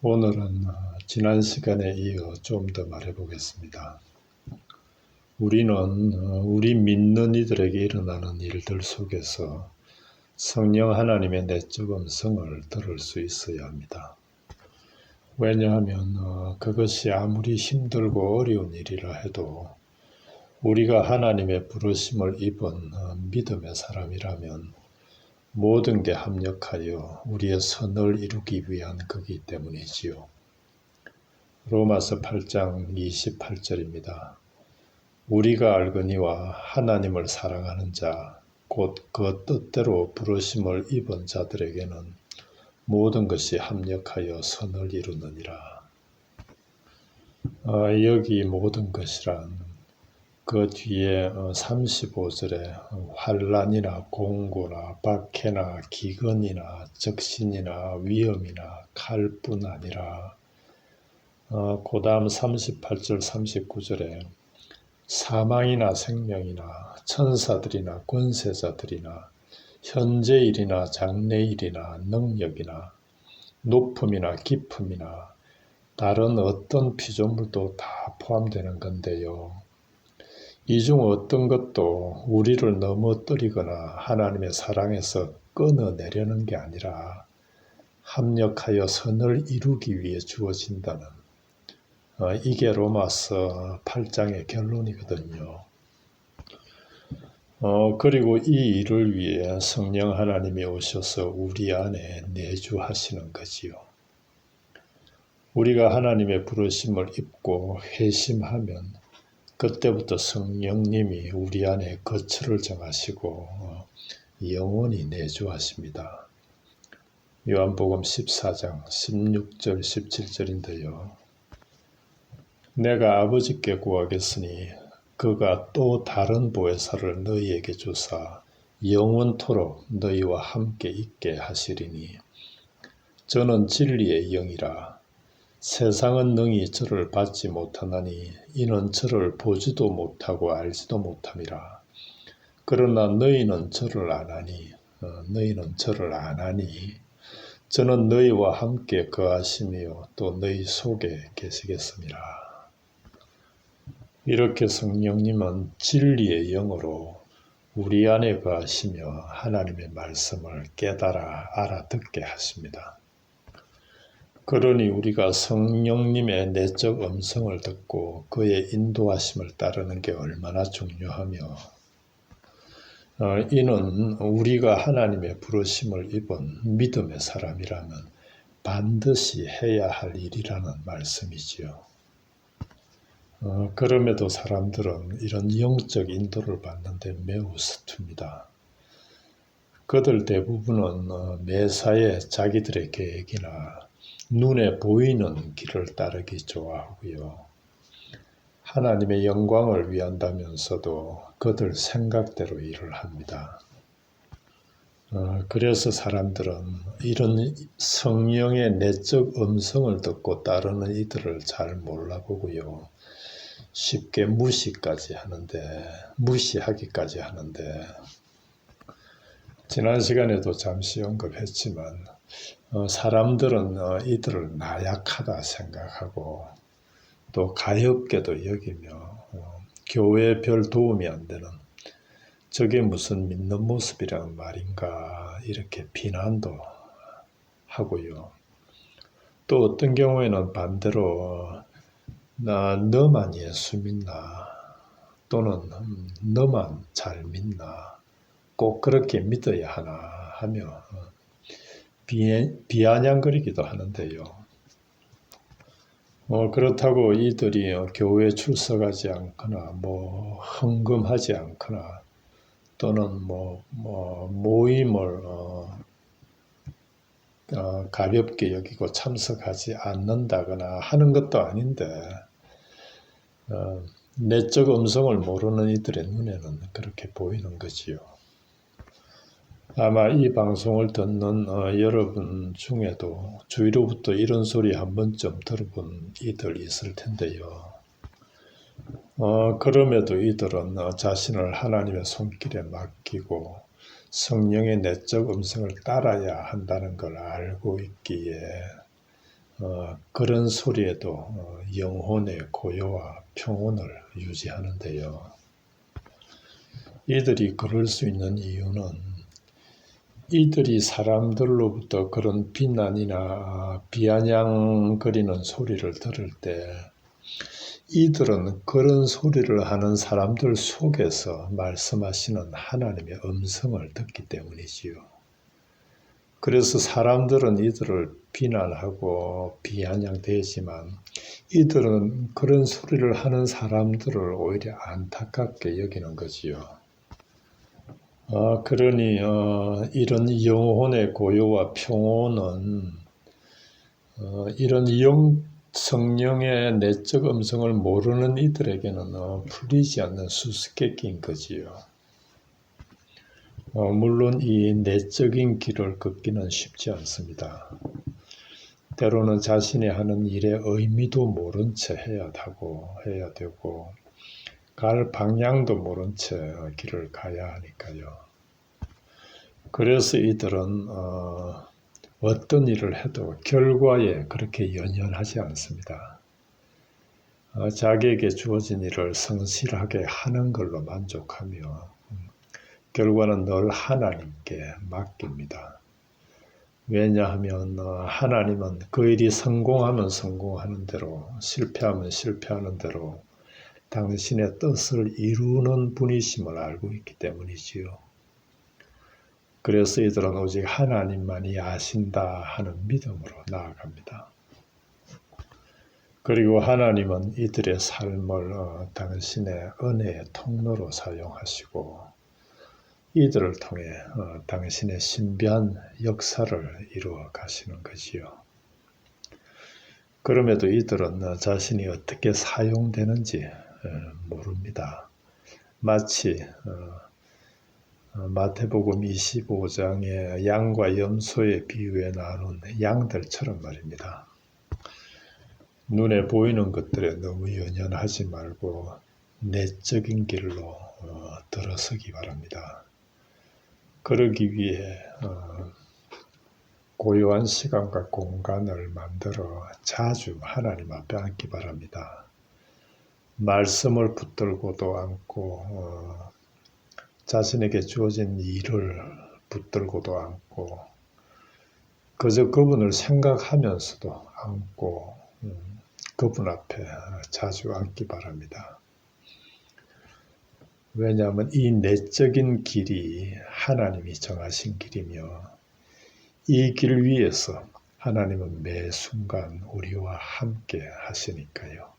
오늘은 어, 지난 시간에 이어 좀 더 말해 보겠습니다. 우리는 어, 우리 믿는 이들에게 일어나는 일들 속에서 성령 하나님의 내적 음성을 들을 수 있어야 합니다. 왜냐하면 어, 그것이 아무리 힘들고 어려운 일이라 해도 우리가 하나님의 부르심을 입은 믿음의 사람이라면 모든 게 합력하여 우리의 선을 이루기 위한 거기 때문이지요. 로마서 8장 28절입니다. 우리가 알거니와 하나님을 사랑하는 자, 곧 그 뜻대로 부르심을 입은 자들에게는 모든 것이 합력하여 선을 이루느니라. 어, 여기 모든 것이란 그 뒤에 35절에 어, 환란이나 공고나 박해나 기근이나 적신이나 위험이나 칼뿐 아니라 어, 그 다음 38절 39절에 사망이나 생명이나 천사들이나 권세자들이나 현재일이나 장래일이나 능력이나 높음이나 깊음이나 다른 어떤 피조물도 다 포함되는 건데요. 이 중 어떤 것도 우리를 넘어뜨리거나 하나님의 사랑에서 끊어내려는 게 아니라 합력하여 선을 이루기 위해 주어진다는 어, 이게 로마서 8장의 결론이거든요. 어, 그리고 이 일을 위해 성령 하나님이 오셔서 우리 안에 내주하시는 거지요. 우리가 하나님의 부르심을 입고 회심하면 그때부터 성령님이 우리 안에 거처를 정하시고 어, 영원히 내주하십니다. 요한복음 14장 16절 17절인데요. 내가 아버지께 구하겠으니 그가 또 다른 보혜사를 너희에게 주사 영원토록 너희와 함께 있게 하시리니 저는 진리의 영이라 세상은 능히 저를 받지 못하나니 이는 저를 보지도 못하고 알지도 못함이라. 그러나 너희는 저를 아나니 어, 너희는 저를 아나니 저는 너희와 함께 거하시며 또 너희 속에 계시겠습니다. 이렇게 성령님은 진리의 영으로 우리 안에 거하시며 하나님의 말씀을 깨달아 알아듣게 하십니다. 그러니 우리가 성령님의 내적 음성을 듣고 그의 인도하심을 따르는 게 얼마나 중요하며 어, 이는 우리가 하나님의 부르심을 입은 믿음의 사람이라면 반드시 해야 할 일이라는 말씀이지요. 어, 그럼에도 사람들은 이런 영적 인도를 받는데 매우 서툽니다. 그들 대부분은 어, 매사에 자기들의 계획이나 눈에 보이는 길을 따르기 좋아하고요. 하나님의 영광을 위한다면서도 그들 생각대로 일을 합니다. 어, 그래서 사람들은 이런 성령의 내적 음성을 듣고 따르는 이들을 잘 몰라보고요. 쉽게 무시까지 하는데, 무시하기까지 하는데, 지난 시간에도 잠시 언급했지만, 어, 사람들은 어, 이들을 나약하다 생각하고 또 가엽게도 여기며 어, 교회에 별 도움이 안 되는 저게 무슨 믿는 모습이란 말인가 이렇게 비난도 하고요. 또 어떤 경우에는 반대로 나 너만 예수 믿나 또는 음, 너만 잘 믿나 꼭 그렇게 믿어야 하나 하며 비 아냥거리기도 하는데요. 어, 그렇다고 이들이 어, 교회에 출석하지 않거나 뭐 헌금하지 않거나 또는 뭐, 뭐 모임을 어, 어, 가볍게 여기고 참석하지 않는다거나 하는 것도 아닌데 어, 내적 음성을 모르는 이들의 눈에는 그렇게 보이는 거지요. 아마 이 방송을 듣는 어, 여러분 중에도 주위로부터 이런 소리 한 번쯤 들어본 이들 있을 텐데요. 어, 그럼에도 이들은 어, 자신을 하나님의 손길에 맡기고 성령의 내적 음성을 따라야 한다는 걸 알고 있기에 어, 그런 소리에도 어, 영혼의 고요와 평온을 유지하는데요. 이들이 그럴 수 있는 이유는 이들이 사람들로부터 그런 비난이나 비아냥거리는 소리를 들을 때 이들은 그런 소리를 하는 사람들 속에서 말씀하시는 하나님의 음성을 듣기 때문이지요. 그래서 사람들은 이들을 비난하고 비아냥대지만 이들은 그런 소리를 하는 사람들을 오히려 안타깝게 여기는 거지요. 아, 그러니 어, 이런 영혼의 고요와 평온은 어, 이런 영 성령의 내적 음성을 모르는 이들에게는 어, 풀리지 않는 수수께끼인 거지요. 어, 물론 이 내적인 길을 걷기는 쉽지 않습니다. 때로는 자신이 하는 일의 의미도 모른 채 해야 하고 해야 되고 갈 방향도 모른 채 길을 가야 하니까요. 그래서 이들은 어, 어떤 일을 해도 결과에 그렇게 연연하지 않습니다. 어, 자기에게 주어진 일을 성실하게 하는 걸로 만족하며 음, 결과는 늘 하나님께 맡깁니다. 왜냐하면 어, 하나님은 그 일이 성공하면 성공하는 대로 실패하면 실패하는 대로 당신의 뜻을 이루는 분이심을 알고 있기 때문이지요. 그래서 이들은 오직 하나님만이 아신다 하는 믿음으로 나아갑니다. 그리고 하나님은 이들의 삶을 어, 당신의 은혜의 통로로 사용하시고 이들을 통해 어, 당신의 신비한 역사를 이루어 가시는 것이요. 그럼에도 이들은 어, 자신이 어떻게 사용되는지 모릅니다. 마치 어, 마태복음 25장의 양과 염소의 비유에 나눈 양들처럼 말입니다. 눈에 보이는 것들에 너무 연연하지 말고 내적인 길로 어, 들어서기 바랍니다. 그러기 위해 어, 고요한 시간과 공간을 만들어 자주 하나님 앞에 앉기 바랍니다. 말씀을 붙들고도 앉고 어, 자신에게 주어진 일을 붙들고도 않고 그저 그분을 생각하면서도 안고 음, 그분 앞에 자주 앉기 바랍니다. 왜냐하면 이 내적인 길이 하나님이 정하신 길이며 이 길 위에서 하나님은 매 순간 우리와 함께 하시니까요.